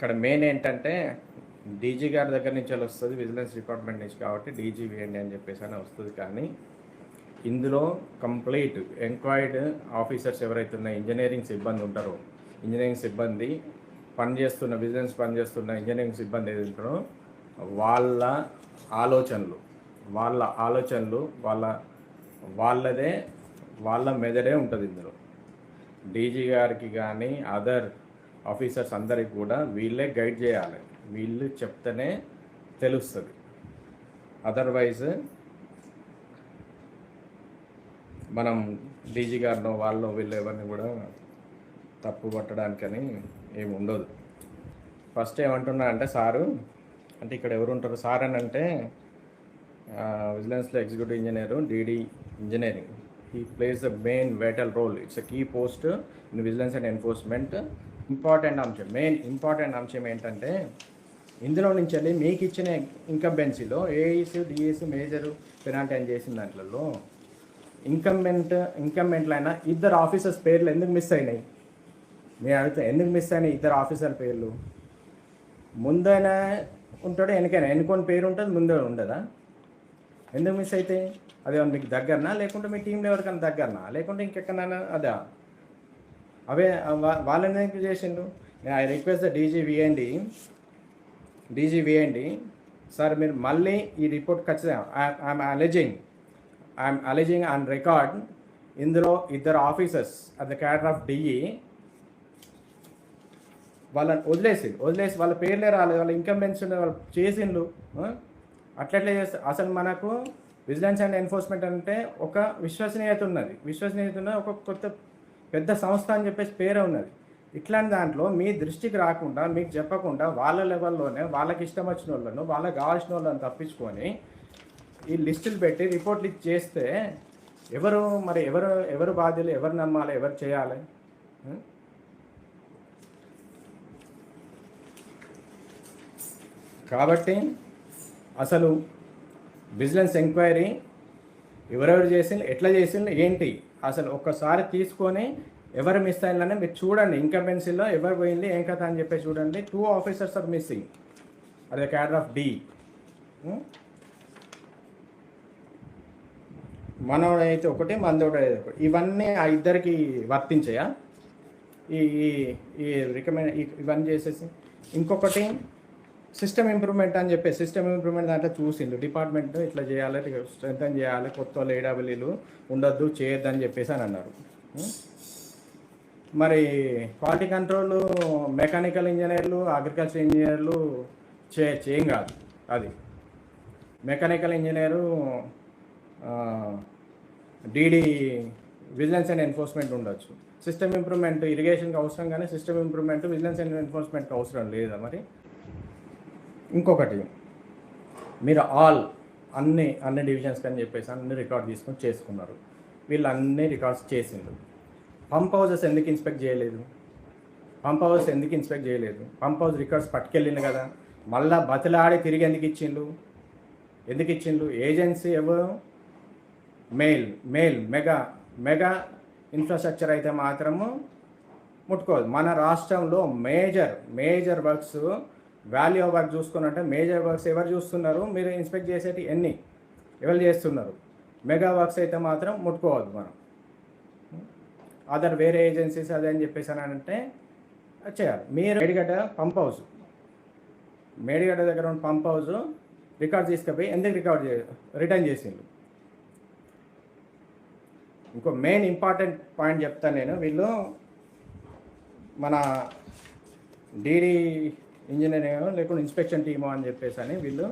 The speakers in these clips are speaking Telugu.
ఇక్కడ మెయిన్ ఏంటంటే డీజీ గారి దగ్గర నుంచి వెళ్ళి వస్తుంది విజిలెన్స్ డిపార్ట్మెంట్ నుంచి కాబట్టి డీజీ వేయండి అని చెప్పేసి అని వస్తుంది. కానీ ఇందులో కంప్లీట్ ఎంక్వైర్డ్ ఆఫీసర్స్ ఎవరైతే ఉన్నాయో ఇంజనీరింగ్ సిబ్బంది ఉంటారో ఇంజనీరింగ్ సిబ్బంది పనిచేస్తున్న బిజినెస్ పనిచేస్తున్న ఇంజనీరింగ్ సిబ్బంది ఏది ఉంటారో వాళ్ళ ఆలోచనలు వాళ్ళ ఆలోచనలు వాళ్ళ వాళ్ళదే వాళ్ళ మెదడే ఉంటుంది ఇందులో. డీజీ గారికి కానీ అదర్ ఆఫీసర్స్ అందరికి కూడా వీళ్ళే గైడ్ చేయాలి. వీళ్ళు చెప్తేనే తెలుస్తుంది. అదర్వైజ్ మనం డీజీ గారినో వాళ్ళు వీళ్ళు ఎవరిని కూడా తప్పు పట్టడానికని ఏమి ఉండదు. ఫస్ట్ ఏమంటున్నా అంటే సారు అంటే ఇక్కడ ఎవరు ఉంటారు? సార్ అని అంటే విజిలెన్స్లో ఎగ్జిక్యూటివ్ ఇంజనీరు డీడీ ఇంజనీరింగ్. ఈ place the main vital role it's a key post in vigilance and enforcement important అంశం మెయిన్ ఇంపార్టెంట్ అంశం ఏంటంటే ఇందులో నుంచి వెళ్ళి మీకు ఇచ్చిన ఇన్కంబెన్సీలో ఏఈసీ డిఎస్ మేజర్ పెనాల్టీ అని చేసిన దాంట్లో ఇన్కంబెంట్ ఇన్కంబెంట్లు అయినా ఇద్దరు ఆఫీసర్స్ పేర్లు ఎందుకు మిస్ అయినాయి? నేను అడుగుతా ఎందుకు మిస్ అయినాయి ఇద్దరు ఆఫీసర్ పేర్లు? ముందైనా ఉంటాడు వెనకైనా? ఎన్నుకొని పేరు ఉంటుంది ముందు ఉండదా? ఎందుకు మిస్ అయితే అదే మీకు దగ్గరనా? లేకుంటే మీ టీంలో ఎవరికైనా దగ్గరనా? లేకుంటే ఇంకెక్కడైనా అదా? అవే వాళ్ళని ఎందుకు చేసిండు I request the DG VMD DG VMD sir మీరు మళ్ళీ ఈ రిపోర్ట్ ఖచ్చితంగా I'm alleging I'm alleging on record ఇందులో ఇద్దరు officers at the cadre of DE వాళ్ళని వదిలేసి వదిలేసి వాళ్ళ పేర్లే రాలేదు వాళ్ళ ఇన్కంబెన్స్ వాళ్ళు చేసిండ్రు అట్లట్లే చేస్తే అసలు మనకు విజిలెన్స్ అండ్ ఎన్ఫోర్స్మెంట్ అంటే ఒక విశ్వసనీయత ఉన్నది. విశ్వసనీయత ఉన్నది ఒక కొత్త పెద్ద సంస్థ అని చెప్పేసి పేరే ఉన్నది. ఇట్లాంటి దాంట్లో మీ దృష్టికి రాకుండా మీకు చెప్పకుండా వాళ్ళ లెవెల్లోనే వాళ్ళకి ఇష్టం వచ్చిన వాళ్ళను వాళ్ళకి కావాల్సిన వాళ్ళని తప్పించుకొని ఈ లిస్టులు పెట్టి రిపోర్ట్లు ఇచ్చి చేస్తే ఎవరు మరి ఎవరు ఎవరు బాధ్యులు ఎవరు నమ్మాలి ఎవరు చేయాలి? కాబట్టి అసలు బిజినెస్ ఎంక్వైరీ ఎవరెవరు చేసిండ్రు ఎట్లా చేసిండ్రు ఏంటి? అసలు ఒక్కసారి తీసుకొని ఎవరు మిస్ అయిందని మీరు చూడండి. ఇన్కంపెన్సీలో ఎవరు పోయింది ఏం కథ అని చెప్పి చూడండి. టూ ఆఫీసర్స్ ఆర్ మిస్సింగ్ అదే క్యాడర్ ఆఫ్ డి మనోడు అయితే ఒకటి మందోడు అయితే ఒకటి. ఇవన్నీ ఆ ఇద్దరికి వర్తించాయా? ఈ- ఈ రికమెండ్ ఇవన్నీ చేసేసి. ఇంకొకటి సిస్టమ్ ఇంప్రూవ్మెంట్ అని చెప్పి సిస్టమ్ ఇంప్రూవ్మెంట్ దాంట్లో చూసిండు. డిపార్ట్మెంట్ ఇట్లా చేయాలి స్ట్రెంగ్ చేయాలి కొత్త వాళ్ళు ఏడబ్ల్యూలు ఉండొద్దు చేయొద్దు అని చెప్పేసి అని అన్నారు. మరి క్వాలిటీ కంట్రోల్ మెకానికల్ ఇంజనీర్లు అగ్రికల్చర్ ఇంజనీర్లు చే చేయం కాదు అది. Mechanical engineer DD vigilance and enforcement ఉండొచ్చు. సిస్టమ్ ఇంప్రూవ్మెంట్ ఇరిగేషన్కి అవసరం కానీ సిస్టమ్ ఇంప్రూవ్మెంట్ విజిలెన్స్ అండ్ ఎన్ఫోర్స్మెంట్కి అవసరం లేదా మరి? ఇంకొకటి మీరు ఆల్ అన్ని అన్ని డివిజన్స్ అని చెప్పేసి అన్ని రికార్డ్ తీసుకొని చేసుకున్నారు. వీళ్ళు అన్ని రికార్డ్స్ చేసిండ్రు. పంప్ హౌసెస్ ఎందుకు ఇన్స్పెక్ట్ చేయలేదు? పంప్ హౌస్ ఎందుకు ఇన్స్పెక్ట్ చేయలేదు? పంప్ హౌస్ రికార్డ్స్ పట్టుకెళ్ళిండు కదా. మళ్ళా బతిలాడి తిరిగి ఎందుకు ఇచ్చిండు ఎందుకు ఇచ్చిండు ఏజెన్సీ ఎవరు? MEIL MEIL Megha Megha infrastructure అయితే మాత్రము ముట్టుకోదు మన రాష్ట్రంలో major major works value of work చూసుకున్నట్టే major works ఎవరు చూస్తున్నారు? మీరు ఇన్స్పెక్ట్ చేసేటి ఎన్ని? ఎవరు చేస్తున్నారు? మెగా వర్క్స్ అయితే మాత్రం ముట్టుకోవద్దు మనం. అదర్ వేరే ఏజెన్సీస్ అదే అని చెప్పేసి అని అంటే చేయాలి. మీరు మేడిగడ్డ పంప్ హౌస్. మేడిగడ్డ దగ్గర ఉన్న పంప్ హౌస్ రికార్డ్ తీసుకుపోయి ఎందుకు రికార్డ్ చే రిటర్న్ చేసిండు ఇంకో మెయిన్ ఇంపార్టెంట్ పాయింట్ చెప్తాను నేను. వీళ్ళు మన డీడీ ఇంజనీరింగ్ లేకుంటే ఇన్స్పెక్షన్ టీము అని చెప్పేసి అని వీళ్ళు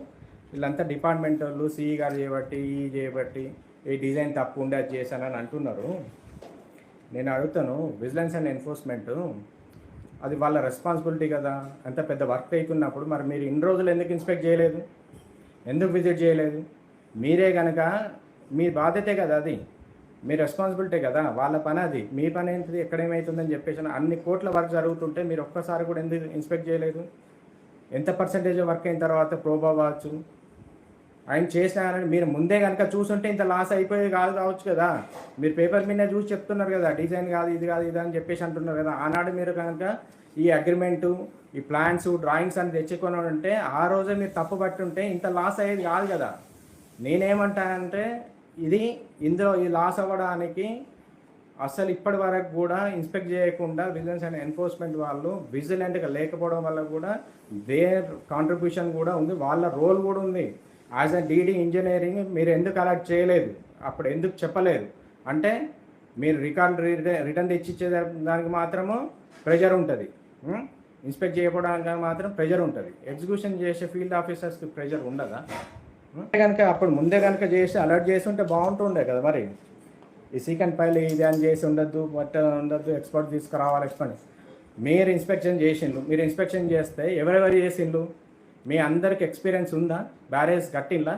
వీళ్ళంతా డిపార్ట్మెంట్ వాళ్ళు సిఈ గారు చేయబట్టి ఈ e చేయబట్టి ఈ డిజైన్ తప్పు ఉండే అది చేశానని అంటున్నారు. నేను అడుగుతాను విజిలెన్స్ అండ్ ఎన్ఫోర్స్మెంట్ అది వాళ్ళ రెస్పాన్సిబిలిటీ కదా? అంత పెద్ద వర్క్ అయితున్నప్పుడు మరి మీరు ఇన్ని రోజులు ఎందుకు ఇన్స్పెక్ట్ చేయలేదు? ఎందుకు విజిట్ చేయలేదు? మీరే కనుక మీ బాధ్యతే కదా అది. మీ రెస్పాన్సిబిలిటీ కదా వాళ్ళ పని అది. మీ పని ఏంటిది ఎక్కడ ఏమవుతుందని చెప్పేసి అన్ని కోట్ల వర్క్ జరుగుతుంటే మీరు ఒక్కసారి కూడా ఎందుకు ఇన్స్పెక్ట్ చేయలేదు? ఎంత పర్సంటేజ్ వర్క్ అయిన తర్వాత ప్రోబ్ అవ్వచ్చు? ఆయన చేసినారని మీరు ముందే కనుక చూసుంటే ఇంత లాస్ అయిపోయేది కాదు కావచ్చు కదా. మీరు పేపర్ మీద చూసి చెప్తున్నారు కదా డిజైన్ కాదు ఇది కాదు ఇది అని చెప్పేసి అంటున్నారు కదా. ఆనాడు మీరు కనుక ఈ అగ్రిమెంటు ఈ ప్లాన్స్ డ్రాయింగ్స్ అని తెచ్చుకొని ఉంటే ఆ రోజే మీరు తప్పు పట్టుంటే ఇంత లాస్ అయ్యేది కాదు కదా. నేనేమంటానంటే ఇది ఇందులో ఈ లాస్ అవ్వడానికి అసలు ఇప్పటి వరకు కూడా ఇన్స్పెక్ట్ చేయకుండా విజిలెన్స్ అండ్ ఎన్ఫోర్స్మెంట్ వాళ్ళు విజిలెంట్గా లేకపోవడం వల్ల కూడా దేర్ కాంట్రిబ్యూషన్ కూడా ఉంది. వాళ్ళ రోల్ కూడా ఉంది. యాజ్ అ డీడీ ఇంజనీరింగ్ మీరు ఎందుకు అలర్ట్ చేయలేదు? అప్పుడు ఎందుకు చెప్పలేదు? అంటే మీరు రికార్డ్ రిటర్న్ తెచ్చిచ్చే దానికి మాత్రము ప్రెజర్ ఉంటుంది. ఇన్స్పెక్ట్ చేయకపోవడానికి మాత్రం ప్రెజర్ ఉంటుంది. ఎగ్జిక్యూషన్ చేసే ఫీల్డ్ ఆఫీసర్స్కి ప్రెజర్ ఉండదా? కనుక అప్పుడు ముందే కనుక చేసి అలర్ట్ చేసి ఉంటే బాగుంటుండే కదా మరి. ఈ సీకెండ్ ఫైల్ ఇది అని చేసి ఉండద్దు బట్ట ఉండద్దు ఎక్స్పర్ట్ తీసుకురావాలి ఎక్స్పర్ట్ మీరు ఇన్స్పెక్షన్ చేసిండు మీరు ఇన్స్పెక్షన్ చేస్తే ఎవరెవరు చేసిండు మీ అందరికి ఎక్స్పీరియన్స్ ఉందా? బ్యారేజ్ కట్టిందా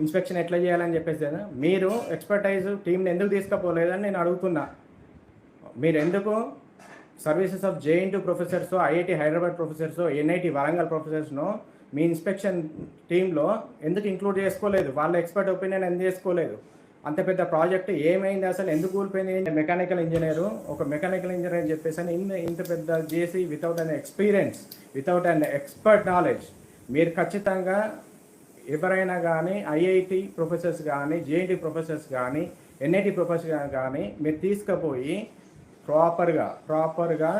ఇన్స్పెక్షన్ ఎట్లా చేయాలని చెప్పేసి కదా మీరు ఎక్స్పర్టైజ్ టీంని ఎందుకు తీసుకుపోలేదని నేను అడుగుతున్నా. మీరు ఎందుకు services of JNT professors IIT Hyderabad professors NIT Warangal ప్రొఫెసర్స్ను మీ ఇన్స్పెక్షన్ టీంలో ఎందుకు ఇంక్లూడ్ చేసుకోలేదు? వాళ్ళ ఎక్స్పర్ట్ ఒపీనియన్ ఎందుకు చేసుకోలేదు? అంత పెద్ద ప్రాజెక్ట్ ఏమైంది అసలు? ఎందుకు కూలిపోయింది మెకానికల్ ఇంజనీరు ఒక మెకానికల్ ఇంజనీర్ అని చెప్పేసి అని ఇంత ఇంత పెద్ద చేసి without an experience without an expert knowledge మీరు ఖచ్చితంగా ఎవరైనా కానీ ఐఐటి ప్రొఫెసర్స్ కానీ జేఎన్టీ ప్రొఫెసర్స్ కానీ ఎన్ఐటి ప్రొఫెసర్ కానీ మీరు తీసుకుపోయి ప్రాపర్గా ప్రాపర్గా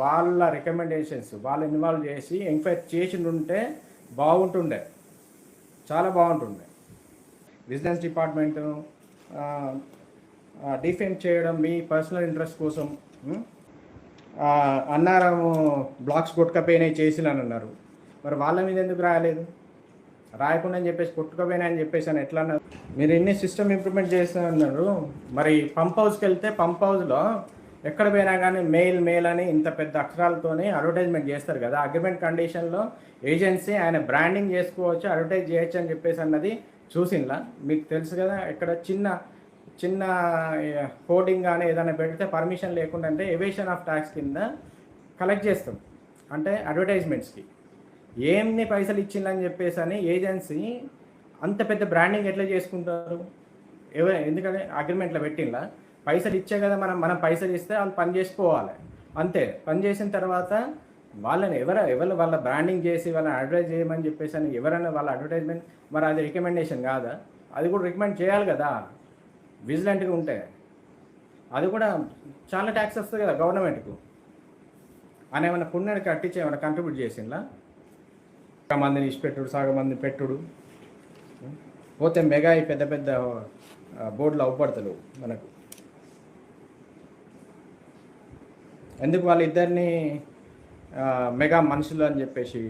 వాళ్ళ రికమెండేషన్స్ వాళ్ళు ఇన్వాల్వ్ చేసి ఎంక్వైరీ చేసి ఉంటే బాగుంటుండే. చాలా బాగుంటుండే. బిజినెస్ డిపార్ట్మెంట్ను డిఫెండ్ చేయడం మీ పర్సనల్ ఇంట్రెస్ట్ కోసం అన్నారం బ్లాక్స్ కొట్టుకపోయినాయి చేసినాను అన్నారు మరి వాళ్ళ మీద ఎందుకు రాయలేదు? రాయకుండా అని చెప్పేసి కొట్టుకపోయినా అని చెప్పేసి అని ఎట్లా అన్నారు మీరు ఎన్ని సిస్టమ్ ఇంప్రూవ్మెంట్ చేస్తున్నారు మరి పంప్ హౌస్కి వెళ్తే పంప్ హౌస్లో ఎక్కడ పోయినా కానీ మెయిల్ మెయిల్ అని ఇంత పెద్ద అక్షరాలతోనే అడ్వర్టైజ్మెంట్ చేస్తారు కదా. అగ్రిమెంట్ కండిషన్లో ఏజెన్సీ ఆయన బ్రాండింగ్ చేసుకోవచ్చు అడ్వర్టైజ్ చేయొచ్చు అని చెప్పేసి అన్నది చూసిందా మీకు తెలుసు కదా ఇక్కడ చిన్న చిన్న హోర్డింగ్ కానీ ఏదైనా పెడితే పర్మిషన్ లేకుండా అంటే ఎవేషన్ ఆఫ్ ట్యాక్స్ కింద కలెక్ట్ చేస్తాం. అంటే అడ్వర్టైజ్మెంట్స్కి ఏమి పైసలు ఇచ్చిందని చెప్పేసి అని ఏజెన్సీ అంత పెద్ద బ్రాండింగ్ ఎట్లా చేసుకుంటారు? ఎవ ఎందుకంటే అగ్రిమెంట్లో పెట్టిందా పైసలు ఇచ్చే కదా మనం మనం పైసలు ఇస్తే వాళ్ళు పని చేసుకోవాలి. అంతే పని చేసిన తర్వాత వాళ్ళని ఎవరు ఎవరు వాళ్ళ బ్రాండింగ్ చేసి వాళ్ళని అడ్వర్టైజ్ చేయమని చెప్పేసి అని ఎవరైనా వాళ్ళ అడ్వర్టైజ్మెంట్ మరి అది రికమెండేషన్ కాదా? అది కూడా రికమెండ్ చేయాలి కదా. విజిలెంట్గా ఉంటే. అది కూడా చాలా ట్యాక్స్ వస్తుంది కదా గవర్నమెంట్కు అని ఏమైనా పుణ్యాన్ని కట్టించి ఏమైనా కంట్రిబ్యూట్ చేసిందా సగం మందిని ఇచ్చిపెట్టుడు సగం మందిని పెట్టుడు. పోతే మెగా పెద్ద పెద్ద బోర్డులు అవ్వబడతలు మనకు. ఎందుకు వాళ్ళిద్దరిని ఇద్దరిని మెగా మనుషులు అని చెప్పేసి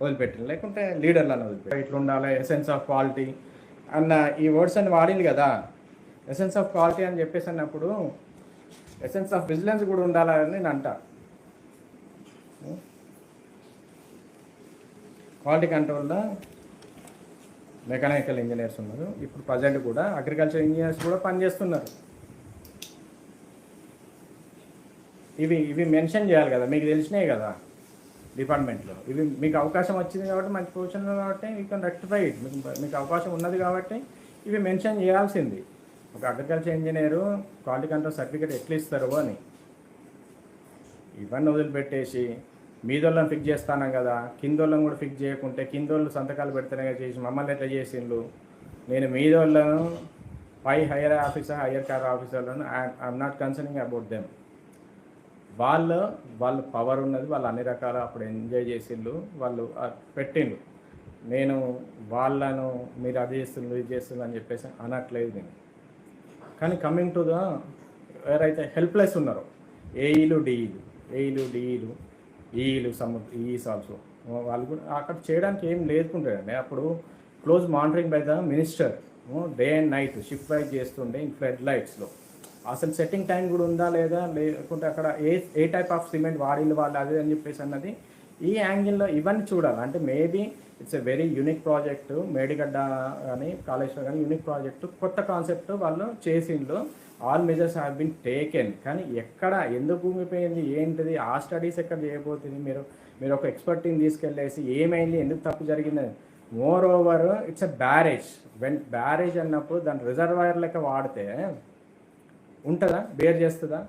వదిలిపెట్టారు లేకుంటే లీడర్లు అని వదిలిపెట్టారు ఇట్లా ఉండాలి ఎసెన్స్ ఆఫ్ క్వాలిటీ అన్న ఈ వర్డ్స్ అని వాడింది కదా. ఎసెన్స్ ఆఫ్ క్వాలిటీ అని చెప్పేసి అన్నప్పుడు ఎసెన్స్ ఆఫ్ విజిలెన్స్ కూడా ఉండాలని నేను అంట. క్వాలిటీ కంట్రోల్లో మెకానికల్ ఇంజనీర్స్ ఉన్నారు. ఇప్పుడు ప్రజెంట్ కూడా అగ్రికల్చర్ ఇంజనీర్స్ కూడా పనిచేస్తున్నారు. ఇవి ఇవి మెన్షన్ చేయాలి కదా మీకు తెలిసినాయి కదా డిపార్ట్మెంట్లో. ఇవి మీకు అవకాశం వచ్చింది కాబట్టి మంచి పొజిషన్లో కాబట్టి యూ కెన్ రెక్టిఫై ఇట్ మీకు మీకు అవకాశం ఉన్నది కాబట్టి ఇవి మెన్షన్ చేయాల్సింది. ఒక agriculture engineer quality control certificate ఎట్లా ఇస్తారు అని. ఇవన్నీ వదిలిపెట్టేసి మీదోళ్ళని ఫిక్స్ చేస్తాను కదా కిందోళ్ళని కూడా ఫిక్స్ చేయకుంటే కిందోళ్ళు సంతకాలు పెడితేనే చేసి మమ్మల్ని ఎట్లా చేసిండ్రు? నేను మీదోళ్ళను పై higher officer higher car ఆఫీసర్లను I'm not concerning about them వాళ్ళ వాళ్ళ పవర్ ఉన్నది వాళ్ళు అన్ని రకాల అప్పుడు ఎంజాయ్ చేసిండ్రు వాళ్ళు పెట్టిండు పెట్టిండ్రు. నేను వాళ్ళను మీరు అది చేస్తుండ్రు ఇది చేస్తుండ్రు అని చెప్పేసి అనట్లేదు నేను. కానీ కమింగ్ టు ద ఎవరైతే హెల్ప్లెస్ ఉన్నారో ఏఈలు డిఈలు ఏఈలు డిఈలు ఈలు సమ్ ఈఈస్ ఆల్సో వాళ్ళు కూడా అక్కడ చేయడానికి ఏం లేదుకుంటారండి అప్పుడు close monitoring by the minister day and night shift wise చేస్తుండే ఇన్ ఫ్లడ్ లైట్స్లో అసలు సెట్టింగ్ టైం కూడా ఉందా లేదా లేకుంటే అక్కడ ఏ ఏ టైప్ ఆఫ్ సిమెంట్ వాడిల్లు వాళ్ళు అదే అని చెప్పేసి అన్నది ఈ యాంగిల్లో ఇవన్నీ చూడాలి. అంటే maybe it's a very unique project Medigadda కానీ కాళేశ్వరం కానీ యూనిక్ ప్రాజెక్టు కొత్త కాన్సెప్ట్ వాళ్ళు చేసిండ్రు. All measures have been taken కానీ ఎక్కడ ఎందుకు భూమిపోయింది ఏంటిది ఆ స్టడీస్ ఎక్కడ చేయబోతుంది మీరు? మీరు ఒక ఎక్స్పర్ట్ని తీసుకెళ్ళేసి ఏమైంది ఎందుకు తప్పు జరిగిందని moreover it's a barrage when barrage అన్నప్పుడు దాని రిజర్వాయర్ లెక్క వాడితే ఉంటుందా? బేర్ చేస్తుందా?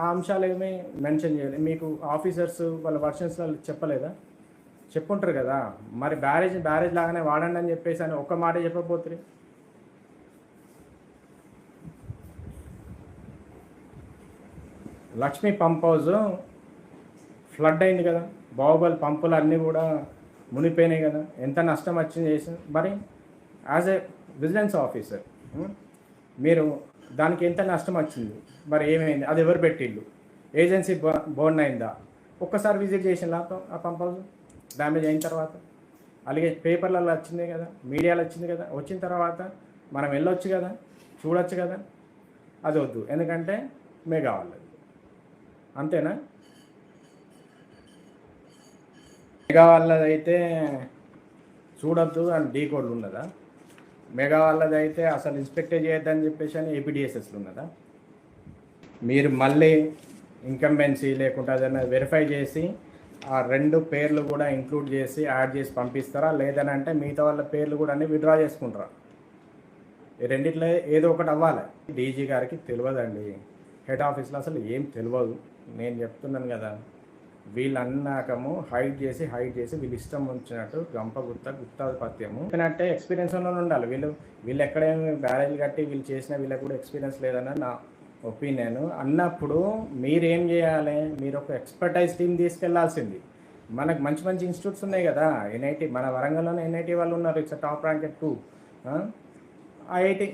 ఆ అంశాలు ఏమీ మెన్షన్ చేయాలి మీకు ఆఫీసర్స్ వాళ్ళ వర్షన్స్లో చెప్పలేదా? చెప్పుంటారు కదా. మరి బ్యారేజ్ బ్యారేజ్ లాగానే వాడండి అని చెప్పేసి అని ఒక్క మాట చెప్పబోతుంది లక్ష్మీ పంప్ హౌస్ ఫ్లడ్ అయింది కదా. బాహుబలి పంపులు అన్నీ కూడా మునిపోయినాయి కదా. ఎంత నష్టం వచ్చింది చేసి మరి యాజ్ ఏ విజిలెన్స్ ఆఫీసర్ మీరు దానికి ఎంత నష్టం వచ్చింది? మరి ఏమైంది? అది ఎవరు పెట్టిళ్ళు? ఏజెన్సీ బోర్న్ అయిందా? ఒక్కసారి విజిట్ చేసిన ఆ పంప్ డ్యామేజ్ అయిన తర్వాత? అలాగే పేపర్లలో వచ్చింది కదా? మీడియాలో వచ్చింది కదా? వచ్చిన తర్వాత మనం వెళ్ళొచ్చు కదా? చూడొచ్చు కదా? అది వద్దు. ఎందుకంటే మెగా వాళ్ళది. అంతేనా? మెగా వాళ్ళది అయితే చూడొద్దు అని డీ కోడ్లు ఉన్నదా? మెగా వాళ్ళది అయితే అసలు ఇన్స్పెక్ట్ చేయొద్దని చెప్పేసి అని ఏపీడిఎస్ఎస్లు ఉన్నదా? మీరు మళ్ళీ ఇన్కంబెన్సీ లేకుంటే ఏదైనా వెరిఫై చేసి ఆ రెండు పేర్లు కూడా ఇంక్లూడ్ చేసి యాడ్ చేసి పంపిస్తారా? లేదని అంటే మిగతా వాళ్ళ పేర్లు కూడా అన్ని విడ్రా చేసుకుంటారా? ఈ రెండిట్లో ఏదో ఒకటి అవ్వాలి. డీజీ గారికి తెలియదండి. హెడ్ ఆఫీస్లో అసలు ఏం తెలియదు. నేను చెప్తున్నాను కదా. వీళ్ళు అన్నాకము హైడ్ చేసి హైడ్ చేసి వీళ్ళు ఇష్టం ఉంచినట్టు గంప గుత్త గుత్తాధిపత్యము. అంటే ఎక్స్పీరియన్స్ ఉన్న ఉండాలి. వీళ్ళు వీళ్ళు ఎక్కడేమి బ్యారేజ్ కట్టి వీళ్ళు చేసిన వీళ్ళకి కూడా ఎక్స్పీరియన్స్ లేదన్న నా ఒపీనియన్ అన్నప్పుడు మీరేం చేయాలి? మీరు ఒక ఎక్స్పర్టైజ్ టీం తీసుకెళ్ళాల్సింది. మనకు మంచి మంచి ఇన్స్టిట్యూట్స్ ఉన్నాయి కదా. ఎన్ఐటి మన వరంగల్లోనే ఎన్ఐటి వాళ్ళు ఉన్నారు. It's top ranked too IIT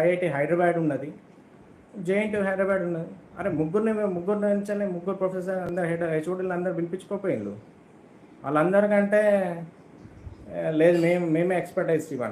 IIT Hyderabad ఉన్నది. జేఎన్టీ హైదరాబాద్ ఉన్నది. అరే ముగ్గురిని మేము ముగ్గురు నుంచి ముగ్గురు ప్రొఫెసర్ అందరు హెడ్ హెచ్ఓడీలు అందరు పిలిపించుకోపోయిండు వాళ్ళందరికంటే లేదు మేము మేమే ఎక్స్పర్టైజ్ టీం